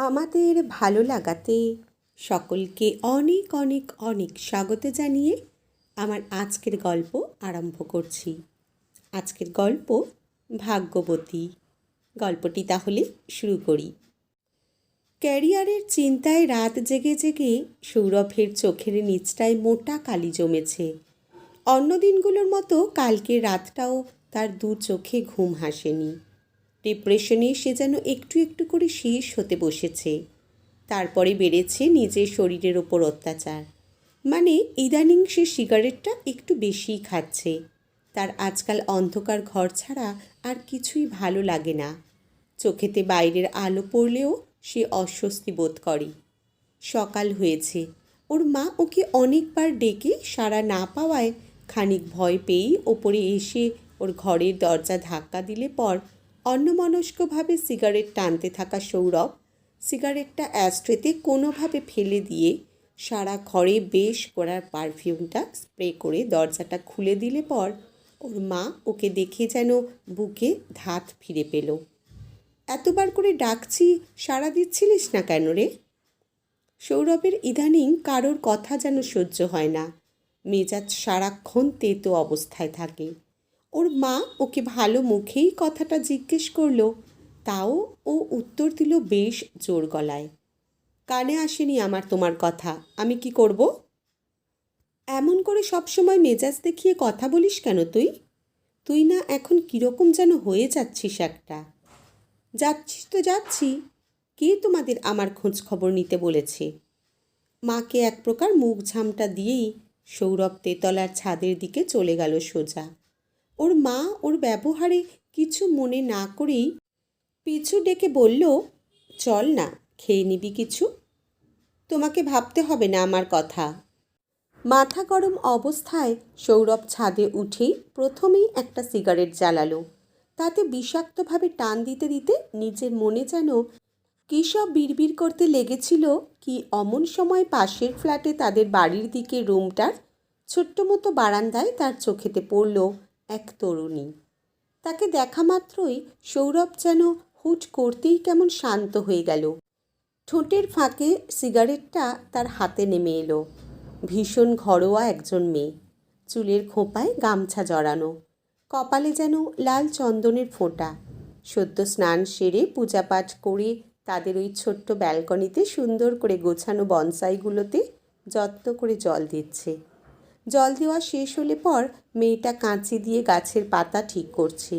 আমাদের ভালো লাগাতে সকলকে অনেক অনেক অনেক স্বাগত জানিয়ে আমার আজকের গল্প আরম্ভ করছি। আজকের গল্প ভাগ্যবতী। গল্পটি তাহলে শুরু করি। ক্যারিয়ারের চিন্তায় রাত জেগে জেগে সৌরভের চোখের নিচটায় মোটা কালি জমেছে। অন্য দিনগুলোর মতো কালকের রাতটাও তার দু চোখে ঘুম হাসেনি ডিপ্রেশনে সে যেন একটু একটু করে শেষ হতে বসেছে। তারপরে বেড়েছে নিজের শরীরের ওপর অত্যাচার। মানে ইদানিং সে সিগারেটটা একটু বেশিই খাচ্ছে। তার আজকাল অন্ধকার ঘর ছাড়া আর কিছুই ভালো লাগে না। চোখেতে বাইরের আলো পড়লেও সে অস্বস্তি বোধ করে। সকাল হয়েছে। ওর মা ওকে অনেকবার ডেকে সাড়া না পাওয়ায় খানিক ভয় পেয়েই ওপরে এসে ওর ঘরের দরজা ধাক্কা দিলে পর অন্যমনস্কভাবে সিগারেট টানতে থাকা সৌরভ সিগারেটটা অ্যাস্ট্রেতে কোনোভাবে ফেলে দিয়ে সারা ঘরে বেশ করার পারফিউমটা স্প্রে করে দরজাটা খুলে দিলে পর ওর মা ওকে দেখে যেন বুকে ধাত ফিরে পেল। এতবার করে ডাকছি, সাড়া দিচ্ছিলিস না কেন রে? সৌরভের ইদানিং কারোর কথা যেন সহ্য হয় না। মেজাজ সারাক্ষণ তেতো অবস্থায় থাকে। ওর মা ওকে ভালো মুখেই কথাটা জিজ্ঞেস করল, তাও ও উত্তর দিল বেশ জোর গলায়। কানে আসেনি আমার তোমার কথা, আমি কি করব? এমন করে সবসময় মেজাজ দেখিয়ে কথা বলিস কেন তুই? তুই না এখন কীরকম যেন হয়ে যাচ্ছিস একটা। যাচ্ছিস তো যাচ্ছি, কে তোমাদের আমার খোঁজ খবর নিতে বলেছে? মাকে এক প্রকার মুখ ঝামটা দিয়েই সৌরভ তেতলার ছাদের দিকে চলে গেল সোজা। ওর মা ওর ব্যবহারে কিছু মনে না করেই পিছু ডেকে বলল, চল না, খেয়ে নিবি কিছু। তোমাকে ভাবতে হবে না আমার কথা মাথা গরম অবস্থায় সৌরভ ছাদে উঠেই প্রথমেই একটা সিগারেট জ্বালালো। তাতে বিষাক্তভাবে টান দিতে দিতে নিজের মনে যেন কী সব বিড়বিড় করতে লেগেছিল, কি অমন সময় পাশের ফ্ল্যাটে তাদের বাড়ির দিকে রুমটার ছোট্ট মতো বারান্দায় তার চোখেতে পড়ল। এক তরুণী। তাকে দেখা মাত্রই সৌরভ যেন হুট করতেই কেমন শান্ত হয়ে গেল। ঠোঁটের ফাঁকে সিগারেটটা তার হাতে নেমে এলো। ভীষণ ঘরোয়া একজন মেয়ে। চুলের খোঁপায় গামছা জড়ানো। কপালে যেন লাল চন্দনের ফোঁটা। সদ্য স্নান সেরে পূজাপাঠ করে তাদের ওই ছোট্ট ব্যালকনিতে সুন্দর করে গোছানো বনসাইগুলোতে যত্ন করে জল দিচ্ছে। জল দেওয়া শেষ হলে পর মেয়েটা কাঁচি দিয়ে গাছের পাতা ঠিক করছে।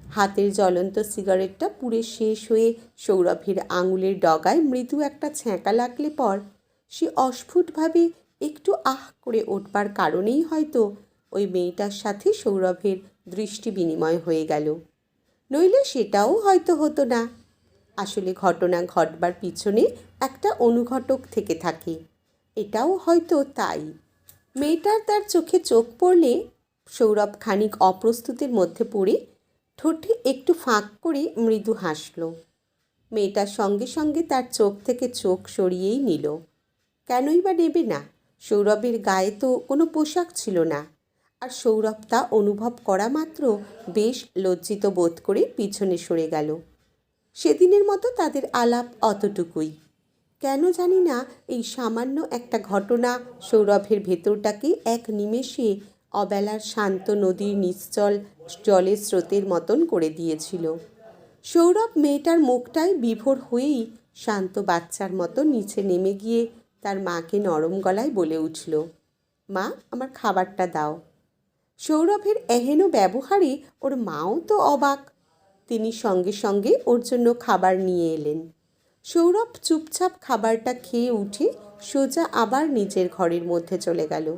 হাতের জ্বলন্ত সিগারেটটা পুড়ে শেষ হয়ে সৌরভের আঙুলের ডগায় মৃদু একটা ছ্যাঁকা লাগলে পর সে অস্ফুটভাবে একটু আহ করে উঠবার কারণেই হয়তো ওই মেয়েটার সাথে সৌরভের দৃষ্টি বিনিময় হয়ে গেল। নইলে সেটাও হয়তো হতো না। আসলে ঘটনা ঘটবার পিছনে একটা অনুঘটক থেকে থাকে। এটাও হয়তো তাই। মেয়েটার তার চোখে চোখ পড়লে সৌরভ খানিক অপ্রস্তুতের মধ্যে পড়ে, ঠোঁটে একটু ফাঁক করে মৃদু হাসল। মেয়েটার সঙ্গে সঙ্গে তার চোখ থেকে চোখ সরিয়েই নিল। কেনই বা নেবে না, সৌরভের গায়ে তো কোনো পোশাক ছিল না। আর সৌরভ তা অনুভব করা মাত্র বেশ লজ্জিত বোধ করে পিছনে সরে গেল। সেদিনের মতো তাদের আলাপ অতটুকুই। কেন জানি না এই সামান্য একটা ঘটনা সৌরভের ভেতরটাকে এক নিমেষে অবেলার শান্ত নদীর নিশ্চল জলের স্রোতের মতন করে দিয়েছিল। সৌরভ মেয়েটার মুখটাই বিভোর হয়েই শান্ত বাচ্চার মতো নিচে নেমে গিয়ে তার মাকে নরম গলায় বলে উঠল, মা, আমার খাবারটা দাও। সৌরভের এহেন ব্যবহারে ওর মাও তো অবাক। তিনি সঙ্গে সঙ্গে ওর জন্য খাবার নিয়ে এলেন। সৌরভ চুপচাপ খাবারটা খেয়ে উঠে সোজা আবার নিজের ঘরের মধ্যে চলে গেল।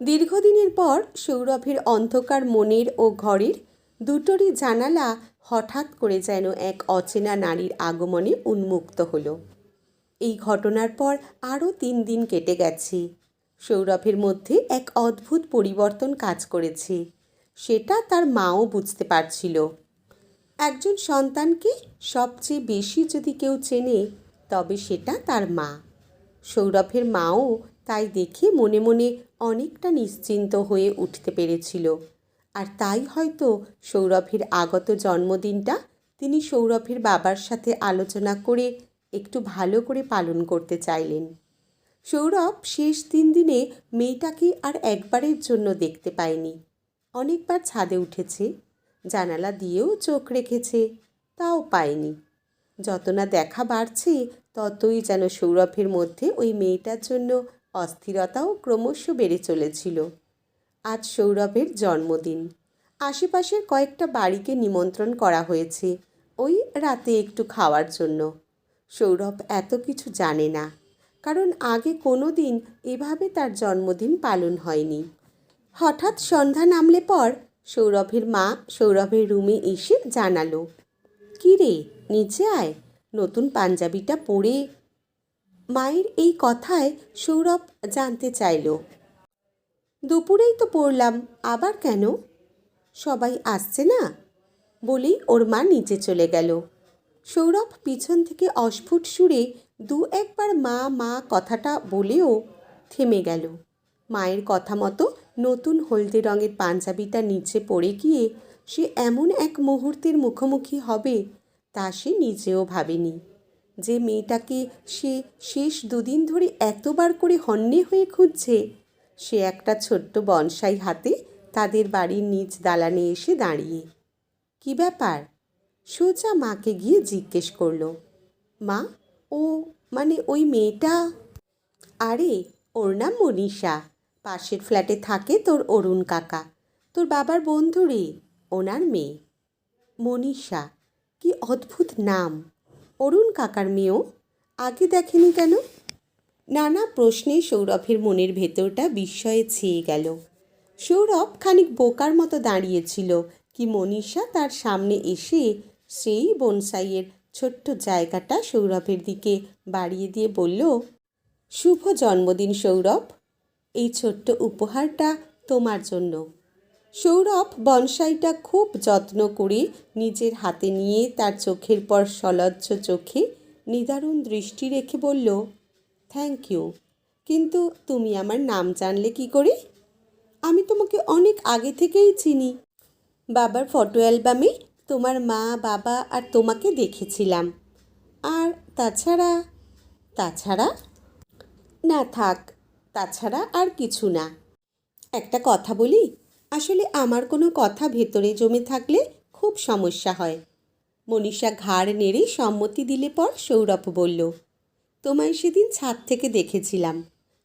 দীর্ঘদিনের পর সৌরভের অন্ধকার মনের ও ঘরের দুটোরই জানালা হঠাৎ করে যেন এক অচেনা নারীর আগমনে উন্মুক্ত হলো। এই ঘটনার পর আরও তিন দিন কেটে গেছে। সৌরভের মধ্যে এক অদ্ভুত পরিবর্তন কাজ করেছে। সেটা তার মাও বুঝতে পারছিল। একজন সন্তানকে সবচেয়ে বেশি যদি কেউ চেনে, তবে সেটা তার মা। সৌরভের মাও তাই দেখে মনে মনে অনেকটা নিশ্চিন্ত হয়ে উঠতে পেরেছিল। আর তাই হয়তো সৌরভের আগত জন্মদিনটা তিনি সৌরভের বাবার সাথে আলোচনা করে একটু ভালো করে পালন করতে চাইলেন। সৌরভ শেষ তিন দিনে মেয়েটাকে আর একবারের জন্য দেখতে পায়নি। অনেকবার ছাদে উঠেছে। জানালা দিয়েও চোখ রেখেছে, তাও পায়নি। যত না দেখা বাড়ছে, ততই যেন সৌরভের মধ্যে ওই মেয়েটার জন্য অস্থিরতাও ক্রমশ বেড়ে চলেছিল। আজ সৌরভের জন্মদিন। আশেপাশের কয়েকটা বাড়িকে নিমন্ত্রণ করা হয়েছে ওই রাতে একটু খাওয়ার জন্য। সৌরভ এত কিছু জানে না, কারণ আগে কোনো দিন এভাবে তার জন্মদিন পালন হয়নি। হঠাৎ সন্ধ্যা নামলে পর সৌরভের মা, সৌরভের রুমে এসে জানালো, কী রে, নিচে আয়, নতুন পাঞ্জাবিটা পরে মায়ের এই কথায় সৌরভ জানতে চাইল, দুপুরেই তো পড়লাম, আবার কেন? সবাই আসছে না? বলেই ওর মা নিচে চলে গেল। সৌরভ পিছন থেকে অস্ফুট সুরে দু একবার মা মা কথাটা বলেও থেমে গেল। মায়ের কথা মতো নতুন হলদে রঙের পাঞ্জাবিটা নিচে পড়ে গিয়ে সে এমন এক মুহূর্তের মুখোমুখি হবে তা সে নিজেও ভাবেনি। যে মেয়েটাকে সে শেষ দুদিন ধরে এতবার করে হন্যে হয়ে খুঁজছে, সে একটা ছোট্ট বনসাই হাতে তাদের বাড়ির নিচ দালানে এসে দাঁড়িয়ে। কি ব্যাপার? সোজা মাকে গিয়ে জিজ্ঞেস করল। মা, ও মানে ওই মেয়েটা? আরে, ওর নাম মনীষা। পাশের ফ্ল্যাটে থাকে তোর অরুণ কাকা। তোর বাবার বন্ধু রে, ওনার মেয়ে। মনীষা, কি অদ্ভুত নাম। অরুণ কাকার মেয়েও? আগে দেখেনি কেন? নানা প্রশ্নে সৌরভের মনের ভেতরটা বিস্ময়ে ছেয়ে গেল। সৌরভ খানিক বোকার মতো দাঁড়িয়েছিল কি মনীষা তার সামনে এসে সেই বনসাইয়ের ছোট্ট জায়গাটা সৌরভের দিকে বাড়িয়ে দিয়ে বলল, শুভ জন্মদিন সৌরভ। এই ছোট্ট উপহারটা তোমার জন্য। সৌরভ বনসাইটা খুব যত্ন করে নিজের হাতে নিয়ে তার চোখের পর সলজ্জ চোখে নিদারুণ দৃষ্টি রেখে বলল থ্যাংক ইউ কিন্তু তুমি আমার নাম জানলে কি করে? আমি তোমাকে অনেক আগে থেকেই চিনি। বাবার ফটো অ্যালবামে তোমার মা, বাবা আর তোমাকে দেখেছিলাম। আর তাছাড়া তাছাড়া? না থাক তাছাড়া আর কিছু না। একটা কথা বলি, আসলে আমার কোনো কথা ভেতরে জমে থাকলে খুব সমস্যা হয়। মনীষা ঘাড় নেড়ে সম্মতি দিলে পর সৌরভ বলল, তোমায় সেদিন ছাদ থেকে দেখেছিলাম,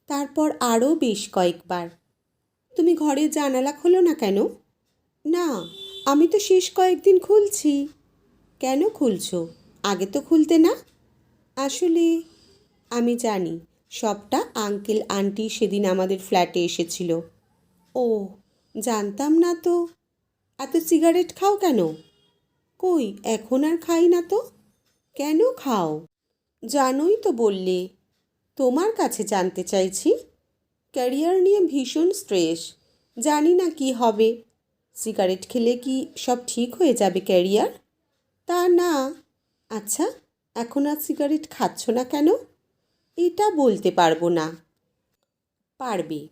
তারপর আরও বেশ কয়েকবার। তুমি ঘরে জানালা খোলো না কেন? না, আমি তো শেষ কয়েকদিন খুলছি। কেন খুলছো? আগে তো খুলতে না। আসলে আমি জানি সবটা আঙ্কেল, আন্টি সেদিন আমাদের ফ্ল্যাটে এসেছিল। ও, জানতাম না তো। এত সিগারেট খাও কেন? কই, এখন আর খাই না তো? কেন খাও? জানোই তো বললে। তোমার কাছে জানতে চাইছি। ক্যারিয়ার নিয়ে ভীষণ স্ট্রেস। জানি না কি হবে। সিগারেট খেলে কি সব ঠিক হয়ে যাবে ক্যারিয়ার? তা না। আচ্ছা এখন আর সিগারেট খাচ্ছ না কেন? এটা বলতে পারব না। পারবে।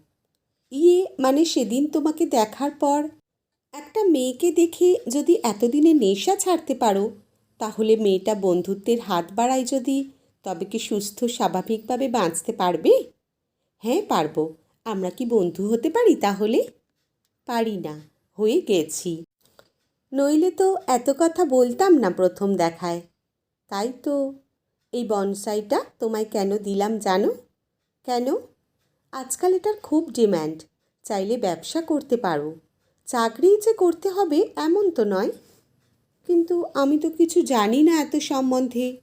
ইয়ে মানে সেদিন তোমাকে দেখার পর একটা মেয়েকে দেখে যদি এতদিনে নেশা ছাড়তে পারো, তাহলে মেয়েটা বন্ধুত্বের হাত বাড়ায় যদি, তবে কি সুস্থ স্বাভাবিকভাবে বাঁচতে পারবে? হ্যাঁ পারব। আমরা কি বন্ধু হতে পারি তাহলে? পারি না, হয়ে গেছি। নইলে তো এত কথা বলতাম না প্রথম দেখায়। তাই তো এই বনসাইটা তোমায় কেন দিলাম জানো? কেন? আজকাল এটার খুব ডিম্যান্ড। চাইলে ব্যবসা করতে পারো। চাকরিই যে করতে হবে এমন তো নয়। কিন্তু আমি তো কিছু জানি না এত সম্বন্ধে।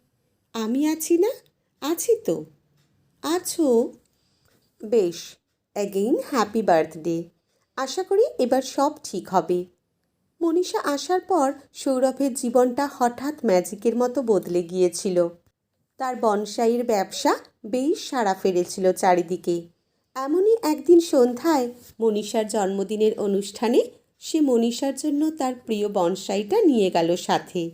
আমি আছি না? আছি তো। আছো? বেশ অ্যাগেইন হ্যাপি বার্থডে আশা করি এবার সব ঠিক হবে। মনীষা আসার পর সৌরভের জীবনটা হঠাৎ ম্যাজিকের মতো বদলে গিয়েছিল। তার বনসাইয়ের ব্যবসা বেশ সাড়া ফেলেছিল চারিদিকে। এমনই একদিন সন্ধ্যায় মনীষার জন্মদিনের অনুষ্ঠানে সে মনীষার জন্য তার প্রিয় বনসাইটা নিয়ে গেল সাথে।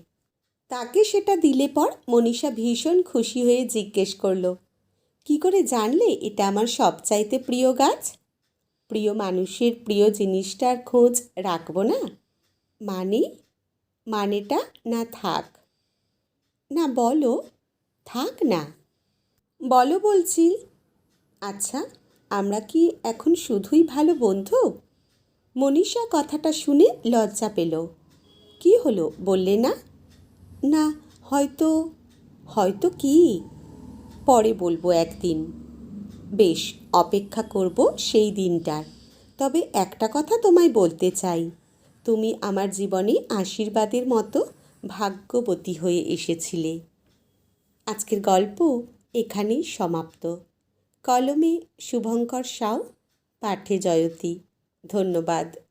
তাকে সেটা দিলে পর মনীষা ভীষণ খুশি হয়ে জিজ্ঞেস করল, কি করে জানলে এটা আমার সবচাইতে প্রিয় গাছ? প্রিয় মানুষের প্রিয় জিনিসটার খোঁজ রাখব না? মানে? মানেটা না থাক। না বলো থাক না। বলো বলছি। আচ্ছা আমরা কি এখন শুধুই ভালো বন্ধু? মনীষা কথাটা শুনে লজ্জা পেল। কি হলো, বললে না? না, হয়তো হয়তো কি? পরে বলব একদিন। বেশ, অপেক্ষা করব সেই দিনটার। তবে একটা কথা তোমায় বলতে চাই। তুমি আমার জীবনে আশীর্বাদের মতো ভাগ্যবতী হয়ে এসেছিলে। আজকের গল্প এখানেই সমাপ্ত। কলমে শুভঙ্কর সাউ পাঠে জয়তী। ধন্যবাদ।